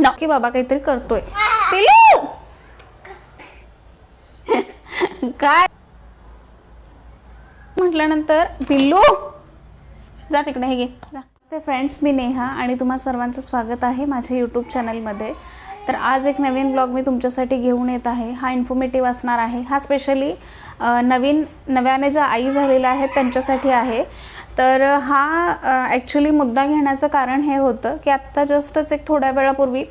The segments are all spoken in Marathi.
नक्की बाबा काहीतरी करतोय. पिलू काय? म्हटल्यानंतर पिल्लू! जा तिकडे हे घे. जा. ते फ्रेंड्स मी नेहा आणि तुम्हा सर्वांचं स्वागत आहे माझ्या यूट्यूब चॅनलमध्ये तर आज एक नवीन ब्लॉग मी तुमच्यासाठी घेऊन येत आहे. हा इन्फॉर्मेटिव्ह असणार आहे. हा स्पेशली नवीन नव्याने ज्या आई झालेल्या आहेत त्यांच्यासाठी आहे. तर हा ॲक्च्युली मुद्दा घेण्याचं कारण हे होतं की आत्ता जस्टच एक थोड्या वेळापूर्वी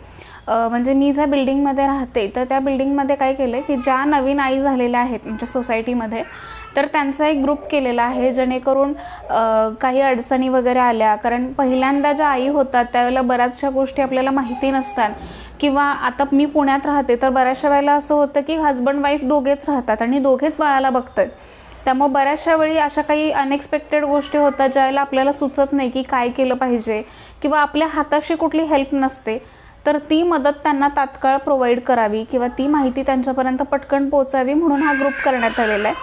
म्हणजे मी ज्या बिल्डिंगमध्ये राहते तर त्या बिल्डिंगमध्ये काय केलं आहे की ज्या नवीन आई झालेल्या आहेत आमच्या सोसायटीमध्ये तर त्यांचा एक ग्रुप केलेला आहे जेणेकरून काही अडचणी वगैरे आल्या. कारण पहिल्यांदा ज्या आई होतात त्यावेळेला बऱ्याचशा गोष्टी आपल्याला माहिती नसतात. किंवा आता मी पुण्यात राहते तर बऱ्याचशा वेळेला असं होतं की हजबंड वाईफ दोघेच राहतात आणि दोघेच बाळाला बघतात त्यामुळे बऱ्याचशा वेळी अशा काही अनएक्सपेक्टेड गोष्टी होतात ज्याला आपल्याला सुचत नाही की काय केलं पाहिजे किंवा आपल्या हाताशी कुठली हेल्प नसते तर ती मदत त्यांना तात्काळ प्रोव्हाइड करावी किंवा ती माहिती त्यांच्यापर्यंत पटकन पोचावी म्हणून हा ग्रुप करण्यात आलेला आहे.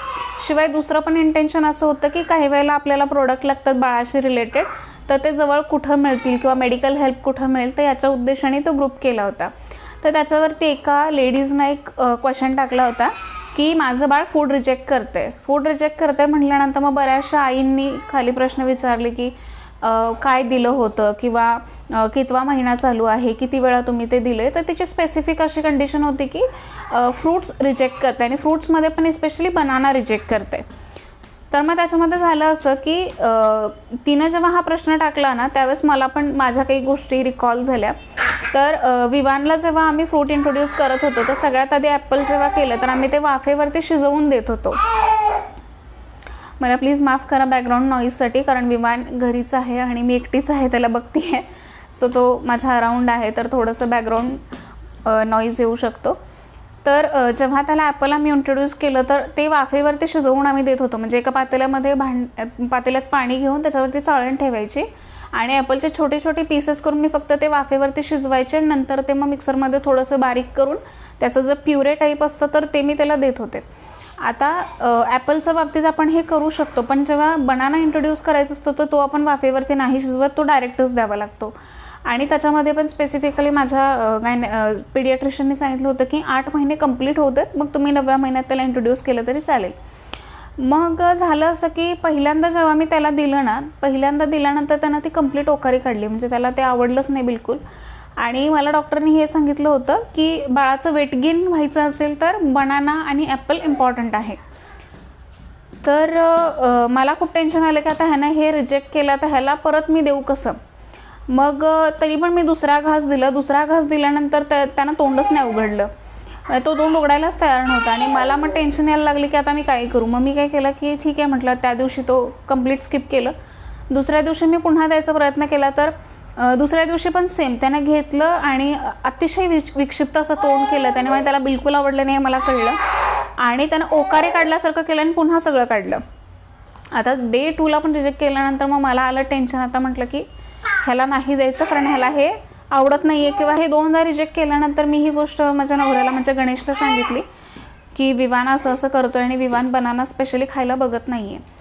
शिवाय दुसरं पण इंटेन्शन असं होतं की काही वेळेला आपल्याला प्रोडक्ट लागतात बाळाशी रिलेटेड तर ते जवळ कुठं मिळतील किंवा मेडिकल हेल्प कुठं मिळेल तर याच्या उद्देशाने तो ग्रुप केला होता. तर त्याच्यावरती एका लेडीजनं एक क्वेश्चन टाकला होता. की माझं बाळ फूड रिजेक्ट करते. फूड रिजेक्ट करते म्हटल्यानंतर मग बऱ्याचशा आईंनी खाली प्रश्न विचारले की काय दिलं होतं? किंवा कितवा महिना चालू आहे? किती वेळा तुम्ही ते दिले तर तिची स्पेसिफिक अशी कंडिशन होती की फ्रूट्स रिजेक्ट करते आणि फ्रूट्समध्ये पण स्पेशली बनाना रिजेक्ट करते. तर मग त्याच्यामध्ये झालं असं की तिनं जेव्हा हा प्रश्न टाकला ना त्यावेळेस मला पण माझ्या काही गोष्टी रिकॉल झाल्या. तर विवानला जेव्हा आम्ही फ्रूट इंट्रोड्यूस करत होतो तर सगळ्यात आधी ॲपल जेव्हा केलं तर आम्ही ते वाफेवरती शिजवून देत होतो. मला प्लीज माफ करा बॅकग्राऊंड नॉईजसाठी कारण विमान घरीच आहे आणि मी एकटीच आहे त्याला बघती आहे सो तो माझ्या अराऊंड आहे तर थोडंसं बॅकग्राऊंड नॉईज येऊ शकतो. तर जेव्हा त्याला ॲपल आम्ही इंट्रोड्यूस केलं तर ते वाफेवरती शिजवून आम्ही देत होतो. म्हणजे एका पातेल्यामध्ये भांड पातेल्यात पाणी घेऊन त्याच्यावरती चाळण ठेवायची. आणि ॲपलचे छोटे छोटे पीसेस करून मी फक्त ते वाफेवरती शिजवायचे नंतर ते मग मिक्सरमध्ये थोडंसं बारीक करून त्याचं जर प्युरे टाईप असतं तर ते मी त्याला देत होते. आता ॲपलच्या बाबतीत आपण हे करू शकतो पण जेव्हा बनाना इंट्रोड्यूस करायचा असतो तर तो आपण वाफेवरती नाही शिजवत तो डायरेक्टच द्यावा लागतो. आणि त्याच्यामध्ये पण स्पेसिफिकली माझ्या गायने पिडियाट्रिशियनने सांगितलं होतं की आठ महिने कंप्लीट होतात मग तुम्ही नवव्या महिन्यात त्याला इंट्रोड्यूस केलं तरी चालेल. मग झालं असं की पहिल्यांदा जेव्हा मी त्याला दिलं ना पहिल्यांदा दिल्यानंतर त्यानं ती कंप्लीट ओकारी काढली. म्हणजे त्याला ते आवडलंच नाही बिलकुल. आणि मला डॉक्टरनी हे सांगितलं होतं की बाळाचं वेट गेन व्हायचं असेल तर बनाना आणि ॲपल इम्पॉर्टंट आहे. तर मला खूप टेन्शन आलं की आता ह्यानं हे रिजेक्ट केलं तर ह्याला परत मी देऊ कसं? मग तरी पण मी दुसरा घास दिला. दुसरा घास दिल्यानंतर त्या त्यानं तोंडच नाही उघडलं. तो तोंड उघडायलाच तयार नव्हता. आणि मला मग टेन्शन यायला लागली की आता मी काय करू? मग मी काय केलं की ठीक आहे म्हटलं त्या दिवशी तो कंप्लीट स्किप केलं. दुसऱ्या दिवशी मी पुन्हा द्यायचा प्रयत्न केला तर दुसऱ्या दिवशी पण सेम त्यानं घेतलं आणि अतिशय विच विक्षिप्त असं तोंड केलं त्याने. म्हणजे त्याला बिलकुल आवडलं नाही मला कळलं. आणि त्यानं ओकारे काढल्यासारखं केलं आणि पुन्हा सगळं काढलं. आता डे टूला पण रिजेक्ट केल्यानंतर मग मला आलं टेन्शन आता म्हटलं की ह्याला नाही द्यायचं कारण ह्याला हे आवडत नाही आहे किंवा हे दोनदा रिजेक्ट केल्यानंतर मी ही गोष्ट माझ्या नवऱ्याला म्हणजे गणेशला सांगितली की विवान असं असं करतोय आणि विवान बनाना स्पेशली खायला बघत नाही आहे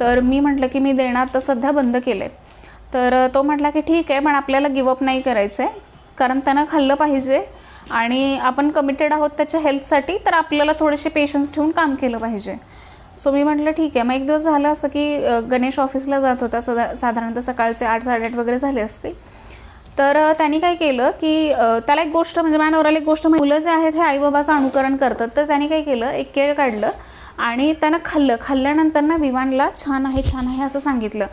तर मी म्हटलं की मी देणं आता सध्या बंद केलं आहे तर तो म्हटला की ठीक आहे पण आपल्याला गिवअप नाही करायचं आहे कारण त्यानं खाल्लं पाहिजे आणि आपण कमिटेड आहोत त्याच्या हेल्थसाठी तर आपल्याला थोडेसे पेशन्स ठेवून काम केलं पाहिजे. सो मी म्हटलं ठीक आहे. मग एक दिवस झालं असं की गणेश ऑफिसला जात होता. सदा साधारणतः सकाळचे आठ साडेआठ वगैरे झाले असतील. तर त्यांनी काय केलं की त्याला एक गोष्ट म्हणजे माझ्या नवऱ्याला एक गोष्ट म्हणजे मुलं जे आहेत हे आईबाबाचं अनुकरण करतात. तर त्यांनी काय केलं एक केळ काढलं आणि त्यानं खाल्लं. खाल्ल्यानंतर ना विवानला छान आहे छान आहे असं सांगितलं.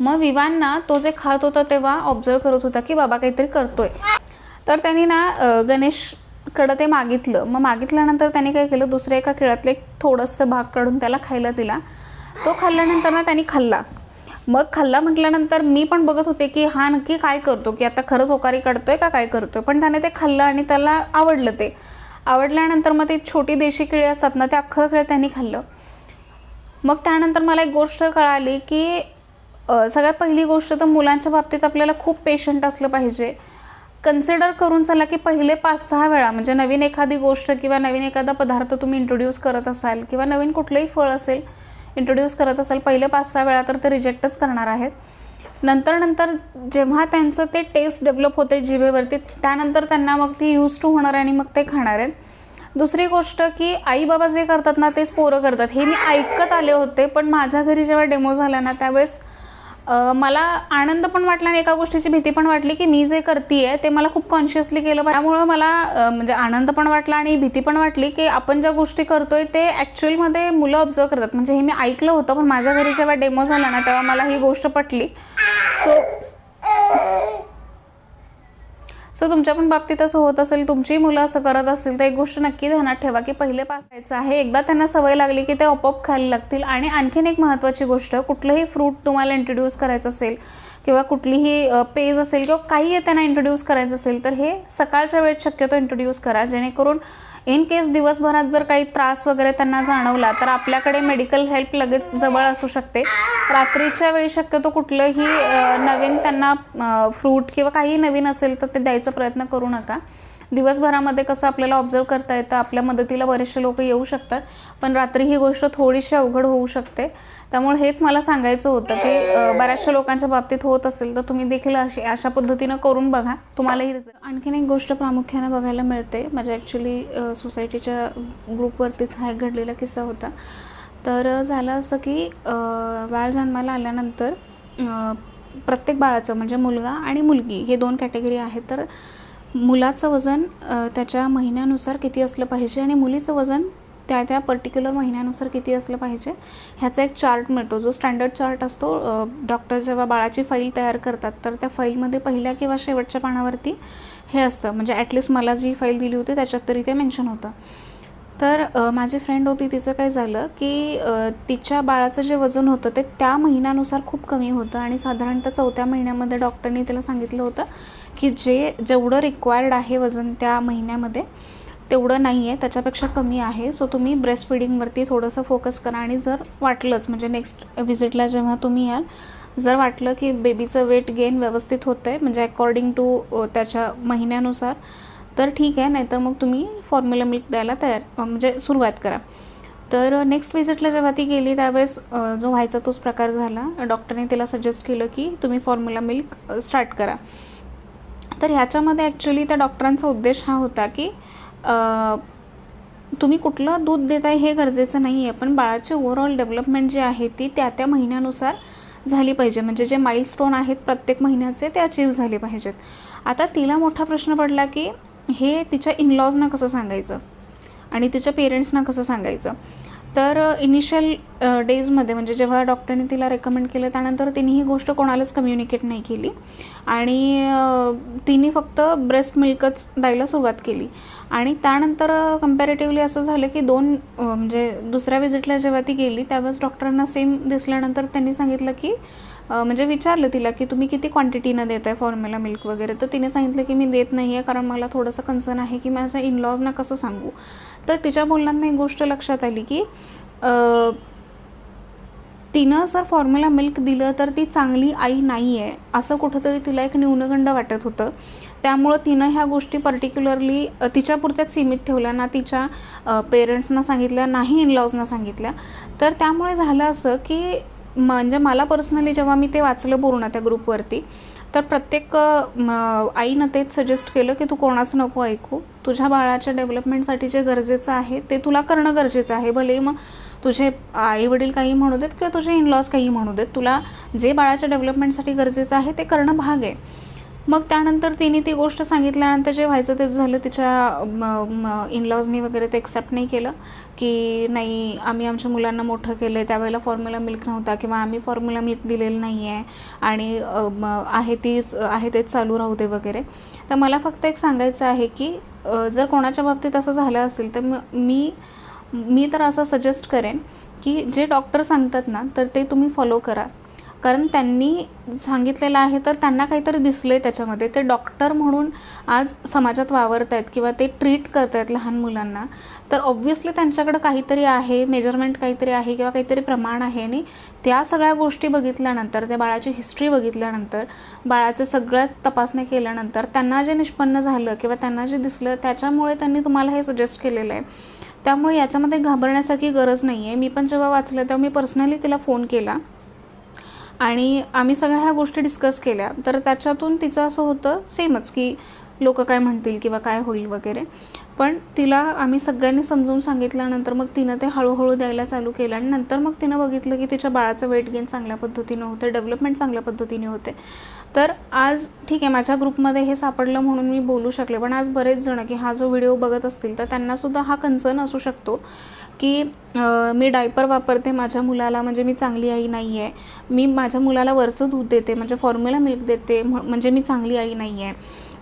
मग विवानना तो जे खात होता तेव्हा ऑब्झर्व करत होता की बाबा काहीतरी करतोय. तर त्यांनी ना गणेशकडं ते मागितलं. मग मागितल्यानंतर त्यांनी काय केलं दुसऱ्या एका केळातलं एक थोडंसं भाग काढून त्याला खायला दिला. तो खाल्ल्यानंतर ना त्यांनी खाल्ला. मग खाल्ला म्हटल्यानंतर मी पण बघत होते की हा नक्की काय करतो की आता खरंच ओकारी काढतोय का काय करतोय? पण त्याने ते खाल्लं आणि त्याला आवडलं ते. आवडल्यानंतर मग ते छोटी देशी केळी असतात ना ते अख्खं खेळ त्यांनी खाल्लं. मग त्यानंतर मला एक गोष्ट कळाली की सगळ्यात पहिली गोष्ट तर मुलांच्या बाबतीत आपल्याला खूप पेशंट असलं पाहिजे. कन्सिडर करून चला की पहिले पाच सहा वेळा म्हणजे नवीन एखादी गोष्ट किंवा नवीन एखादा पदार्थ तुम्ही इंट्रोड्यूस करत असाल किंवा नवीन कुठलंही फळ असेल इंट्रोड्यूस करत असाल पहिले पाच सहा वेळा तर ते रिजेक्टच करणार आहेत. नंतर नंतर जेव्हा त्यांचं ते टेस्ट डेव्हलप होते जिभेवरती त्यानंतर त्यांना मग ती यूज टू होणार आहे आणि मग ते खाणार आहेत. दुसरी गोष्ट की आई बाबा जे करतात ना तेच पोरं करतात. हे मी ऐकत आले होते पण माझ्या घरी जेव्हा डेमो झाला ना त्यावेळेस मला आनंद पण वाटला आणि एका गोष्टीची भीती पण वाटली की मी जे करते ते मला खूप कॉन्शियसली केलं. पाहिजे त्यामुळं मला म्हणजे आनंद पण वाटला आणि भीती पण वाटली की आपण ज्या गोष्टी करतोय ते ॲक्च्युअलमध्ये मुलं ऑब्झर्व करतात. म्हणजे हे मी ऐकलं होतं पण माझ्या घरी जेव्हा डेमो झाला ना तेव्हा मला ही गोष्ट पटली. सो सो तुमच्या पण बाबतीत असं होत असेल तुमची मुलं असं करत असतील तर एक गोष्ट नक्की ध्यानात ठेवा की पहिले पास यायचं आहे. एकदा त्यांना सवय लागली की ते आपोआप खायला लागतील. आणि आणखीन एक महत्त्वाची गोष्ट कुठलंही फ्रूट तुम्हाला इंट्रोड्यूस करायचं असेल किंवा कुठलीही पेज असेल किंवा काही त्यांना इंट्रोड्यूस करायचं असेल तर हे सकाळच्या वेळेत शक्यतो इंट्रोड्यूस करा. जेणेकरून इन केस दिवसभरात जर काही त्रास वगैरे त्यांना जाणवला तर आपल्याकडे मेडिकल हेल्प लगेच जवळ असू शकते. रात्रीच्या वेळी शक्यतो कुठलंही नवीन त्यांना फ्रूट किंवा काही नवीन असेल तर ते द्यायचा प्रयत्न करू नका. दिवसभरामध्ये कसं आपल्याला ऑब्झर्व करता येतं आपल्या मदतीला बरेचसे लोक येऊ शकतात पण रात्री ही गोष्ट थोडीशी अवघड होऊ शकते. त्यामुळे हेच मला सांगायचं होतं की बऱ्याचशा लोकांच्या बाबतीत होत असेल तर तुम्ही देखील अशी अशा पद्धतीनं करून बघा. तुम्हालाही result- आणखीन एक गोष्ट प्रामुख्याने बघायला मिळते. माझ्या ॲक्च्युली सोसायटीच्या ग्रुपवरतीच हा एक घडलेला किस्सा होता. तर झालं असं की बाळ जन्माला आल्यानंतर प्रत्येक बाळाचं म्हणजे मुलगा आणि मुलगी हे दोन कॅटेगरी आहेत. तर मुलाचं वजन त्याच्या महिन्यानुसार किती असलं पाहिजे आणि मुलीचं वजन त्या त्या पर्टिक्युलर महिन्यानुसार किती असलं पाहिजे ह्याचा एक चार्ट मिळतो. जो स्टँडर्ड चार्ट असतो डॉक्टर जेव्हा बाळाची फाईल तयार करतात तर त्या फाईलमध्ये पहिल्या किंवा शेवटच्या पानावरती हे असतं. म्हणजे ॲटलिस्ट मला जी फाईल दिली होती त्याच्यात तरी ते मेन्शन होतं. तर माझी फ्रेंड होती तिचं काय झालं की तिच्या बाळाचं जे वजन होतं ते त्या महिन्यानुसार खूप कमी होतं. आणि साधारणतः चौथ्या महिन्यामध्ये डॉक्टरनी तिला सांगितलं होतं की जे जेवढं रिक्वायर्ड आहे वजन त्या महिन्यामध्ये तेवढं नाही आहे त्याच्यापेक्षा कमी आहे. सो तुम्ही ब्रेस्ट फिडिंगवरती थोडंसं फोकस करा आणि जर वाटलंच म्हणजे नेक्स्ट व्हिजिटला जेव्हा तुम्ही याल जर वाटलं की बेबीचं वेट गेन व्यवस्थित होतं आहे म्हणजे अकॉर्डिंग टू त्याच्या महिन्यानुसार तर ठीक आहे. नाहीतर मग तुम्ही फॉर्म्युला मिल्क द्यायला तयार म्हणजे सुरुवात करा. तर नेक्स्ट व्हिजिटला जेव्हा ती गेली त्यावेळेस जो व्हायचा तोच प्रकार झाला. डॉक्टरने तिला सजेस्ट केलं की तुम्ही फॉर्म्युला मिल्क स्टार्ट करा. तर ह्याच्यामध्ये ॲक्च्युली त्या डॉक्टरांचा उद्देश हा होता की तुम्ही कुठलं दूध देताय हे गरजेचं नाही आहे पण बाळाची ओव्हरऑल डेव्हलपमेंट जी आहे ती त्या त्या महिन्यानुसार झाली पाहिजे. म्हणजे जे माईलस्टोन आहेत प्रत्येक महिन्याचे ते अचीव झाले पाहिजेत. आता तिला मोठा प्रश्न पडला की हे तिच्या इनलॉजना कसं सांगायचं? आणि तिच्या पेरेंट्सना कसं सांगायचं? तर इनिशियल डेजमध्ये म्हणजे जेव्हा डॉक्टरने तिला रेकमेंड केलं त्यानंतर तिने ही गोष्ट कोणालाच कम्युनिकेट नाही केली. आणि तिने फक्त ब्रेस्ट मिल्कच द्यायला सुरुवात केली. आणि त्यानंतर कम्पॅरेटिव्हली असं झालं की दोन म्हणजे दुसऱ्या विजिटला जेव्हा ती गेली त्यावेळेस डॉक्टरांना सेम दिसल्यानंतर त्यांनी सांगितलं की म्हणजे विचारलं तिला की तुम्ही किती क्वांटिटीनं देत आहे फॉर्म्युला मिल्क वगैरे? तर तिने सांगितलं की मी देत नाही आहे कारण मला थोडंसं कन्सर्न आहे की माझ्या इनलॉजना कसं सांगू? तर तिच्या बोलण्यातनं एक गोष्ट लक्षात आली की तिनं जर फॉर्म्युला मिल्क दिलं तर ती चांगली आई नाही आहे असं कुठंतरी तिला एक न्यूनगंड वाटत होतं. त्यामुळं तिनं ह्या गोष्टी पर्टिक्युलरली तिच्यापुरत्याच सीमित ठेवल्या ना तिच्या पेरेंट्सना सांगितल्या नाही इनलॉजना सांगितल्या. तर त्यामुळे झालं असं की म्हणजे मला पर्सनली जेव्हा मी ते वाचलं पूर्ण त्या ग्रुपवरती तर प्रत्येक आईनं तेच सजेस्ट केलं की तू कोणाचं नको ऐकू. तुझ्या बाळाच्या डेव्हलपमेंटसाठी जे गरजेचं आहे ते तुला करणं गरजेचं आहे. भले मग तुझे आई वडील काही म्हणू देत किंवा तुझे इनलॉज काही म्हणू देत तुला जे बाळाच्या डेव्हलपमेंटसाठी गरजेचं आहे ते करणं भाग आहे. मग त्यानंतर तिने ती गोष्ट सांगितल्यानंतर जे व्हायचं तेच झालं. तिच्या इनलॉजनी वगैरे ते एक्सेप्ट नाही केलं की नाही आम्ही आमच्या मुलांना मोठं केलं आहे त्यावेळेला फॉर्म्युला मिल्क नव्हता किंवा आम्ही फॉर्म्युला मिल्क दिलेलं नाही आहे आणि आहे तीच आहे तेच चालू राहू दे वगैरे. तर मला फक्त एक सांगायचं आहे की जर कोणाच्या बाबतीत असं झालं असेल तर मी मी तर असं सजेस्ट करेन की जे डॉक्टर सांगतात ना तर ते तुम्ही फॉलो करा. कारण त्यांनी सांगितलेलं आहे तर त्यांना काहीतरी दिसलं आहे त्याच्यामध्ये. ते डॉक्टर म्हणून आज समाजात वावरत आहेत किंवा ते ट्रीट करत आहेत लहान मुलांना. तर ऑब्व्हियसली त्यांच्याकडं काहीतरी आहे मेजरमेंट काहीतरी आहे किंवा काहीतरी प्रमाण आहे आणि त्या सगळ्या गोष्टी बघितल्यानंतर त्या बाळाची हिस्ट्री बघितल्यानंतर बाळाचं सगळ्या तपासण्या केल्यानंतर त्यांना जे निष्पन्न झालं किंवा त्यांना जे दिसलं त्याच्यामुळे त्यांनी तुम्हाला हे सजेस्ट केलेलं आहे. त्यामुळे याच्यामध्ये घाबरण्यासारखी गरज नाही आहे मी पण जेव्हा वाचलं तेव्हा मी पर्सनली तिला फोन केला. आणि आम्ही सगळ्या ह्या गोष्टी डिस्कस केल्या. तर त्याच्यातून तिचं असं होतं सेमच की लोक काय म्हणतील किंवा काय होईल वगैरे. पण तिला आम्ही सगळ्यांनी समजून सांगितल्यानंतर मग तिनं ते हळूहळू द्यायला चालू केलं आणि नंतर मग तिनं बघितलं की तिच्या बाळाचं वेट गेन चांगल्या पद्धतीने होते डेव्हलपमेंट चांगल्या पद्धतीने होते. तर आज ठीक आहे माझ्या ग्रुपमध्ये हे सापडलं म्हणून मी बोलू शकले पण आज बरेच जण की हा जो व्हिडिओ बघत असतील तर त्यांनासुद्धा हा कन्सर्न असू शकतो. की मी डायपर वापरते माझ्या मुलाला म्हणजे मी चांगली आई नाही आहे मी माझ्या मुलाला वरचं दूध देते म्हणजे फॉर्म्युला मिल्क देते म्हणजे मी चांगली आई नाही आहे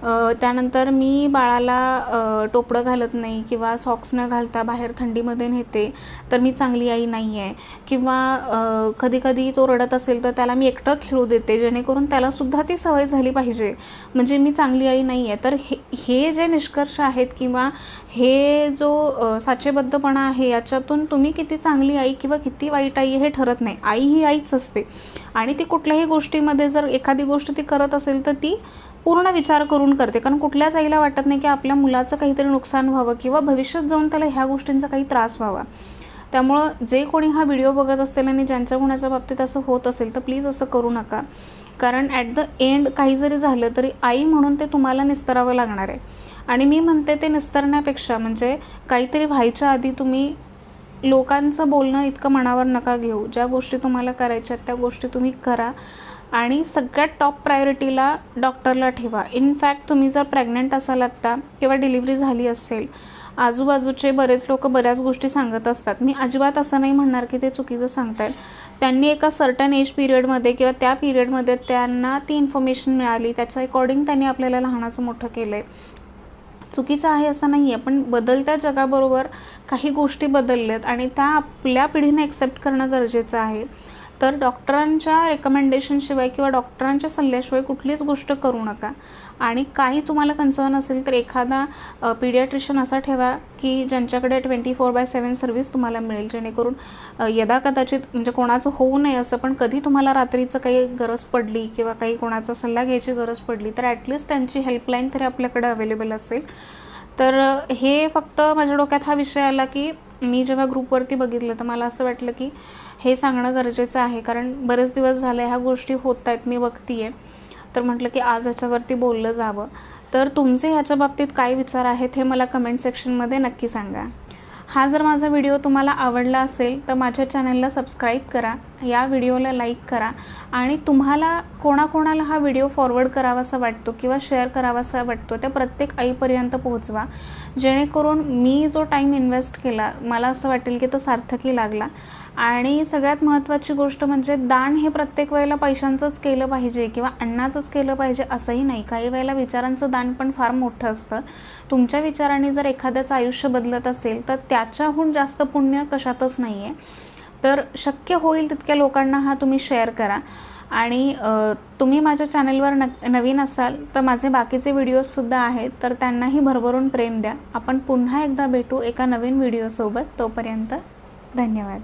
त्यानंतर मी बाळाला टोपडं घालत नाही किंवा सॉक्स न घालता बाहेर थंडीमध्ये नेते तर मी चांगली आई नाही आहे किंवा कधीकधी तो रडत असेल तर त्याला मी एकटं खेळू देते जेणेकरून त्यालासुद्धा ती सवय झाली पाहिजे. म्हणजे मी चांगली आई नाही आहे तर हे हे जे निष्कर्ष आहेत किंवा हे जो साचेबद्धपणा आहे याच्यातून तुम्ही किती चांगली आई किंवा किती वाईट आई हे ठरत नाही. आई ही आईच असते. आणि ती कुठल्याही गोष्टीमध्ये जर एखादी गोष्ट ती करत असेल तर ती पूर्ण विचार करून करते. कारण कुठल्याच आईला वाटत नाही की आपल्या मुलाचं काहीतरी नुकसान व्हावं किंवा भविष्यात जाऊन त्याला ह्या गोष्टींचा काही त्रास व्हावा. त्यामुळं जे कोणी हा व्हिडिओ बघत असेल आणि ज्यांच्या गुणाच्या बाबतीत असं होत असेल तर प्लीज असं करू नका. कारण ॲट द एंड काही जरी झालं तरी आई म्हणून ते तुम्हाला निस्तरावं लागणार आहे. आणि मी म्हणते ते निस्तरण्यापेक्षा म्हणजे काहीतरी व्हायच्या आधी तुम्ही लोकांचं बोलणं इतकं मनावर नका घेऊ. ज्या गोष्टी तुम्हाला करायच्या आहेत त्या गोष्टी तुम्ही करा. आणि सगळ्यात टॉप प्रायोरिटीला डॉक्टरला ठेवा. इनफॅक्ट तुम्ही जर प्रेग्नंट असाल आत्ता किंवा डिलिव्हरी झाली असेल आजूबाजूचे बरेच लोक बऱ्याच गोष्टी सांगत असतात. मी अजिबात असं नाही म्हणणार की ते चुकीचं सांगतायत. त्यांनी एका सर्टन एज पिरियडमध्ये किंवा त्या पिरियडमध्ये त्यांना ती इन्फॉर्मेशन मिळाली. त्याच्या अकॉर्डिंग त्यांनी आपल्याला लहानाचं मोठं केलं आहे चुकीचं आहे असं नाही आहे पण बदलत्या जगाबरोबर काही गोष्टी बदलल्यात आणि त्या आपल्या पिढीने एक्सेप्ट करणं गरजेचं आहे. तर डॉक्टरांच्या रेकमेंडेशनशिवाय किंवा डॉक्टरांच्या सल्ल्याशिवाय कुठलीच गोष्ट करू नका. आणि काही तुम्हाला कन्सर्न असेल तर एखादा पिडियाट्रिशियन असा ठेवा की ज्यांच्याकडे twenty four by seven service तुम्हाला मिळेल. जेणेकरून यदा कदाचित म्हणजे कोणाचं होऊ नये असं पण कधी तुम्हाला रात्रीचं काही गरज पडली किंवा काही कोणाचा सल्ला घ्यायची गरज पडली तर ॲटलिस्ट त्यांची हेल्पलाईन तरी आपल्याकडे अवेलेबल असेल. तर हे फक्त माझ्या डोक्यात हा विषय आला की मी जेव्हा ग्रुपवरती बघितलं तर मला असं वाटलं की हे सांगणं गरजेचं आहे. कारण बरेच दिवस झाले ह्या गोष्टी होत आहेत. मी बघतीये. तर म्हटलं की आज ह्याच्यावरती बोललं जावं. तर तुमचे ह्याच्या बाबतीत काय विचार आहेत हे मला कमेंट सेक्शनमध्ये नक्की सांगा. हा जर माझा व्हिडिओ तुम्हाला आवडला असेल तर माझ्या चॅनलला सबस्क्राईब करा. या व्हिडिओला लाईक करा. आणि तुम्हाला कोणाकोणाला हा व्हिडिओ फॉरवर्ड करावासा वाटतो किंवा शेअर करावासा वाटतो त्या प्रत्येक आईपर्यंत पोहोचवा. जेणेकरून मी जो टाईम इन्व्हेस्ट केला मला असं वाटेल की तो सार्थकी लागला. आणि सगळ्यात महत्त्वाची गोष्ट म्हणजे दान हे प्रत्येक वेळेला पैशांचंच केलं पाहिजे किंवा अन्नाचंच केलं पाहिजे असंही नाही. काही वेळेला विचारांचं दान पण फार मोठं असतं. तुमच्या विचारांनी जर एखाद्याचं आयुष्य बदलत असेल तर त्याच्याहून जास्त पुण्य कशातच नाही आहे तर शक्य होईल तितक्या लोकांना हा तुम्ही शेअर करा. आणि तुम्ही माझ्या चॅनलवर न नवीन असाल तर माझे बाकीचे व्हिडिओजसुद्धा आहेत तर त्यांनाही भरभरून प्रेम द्या. आपण पुन्हा एकदा भेटू एका नवीन व्हिडिओसोबत. तोपर्यंत धन्यवाद.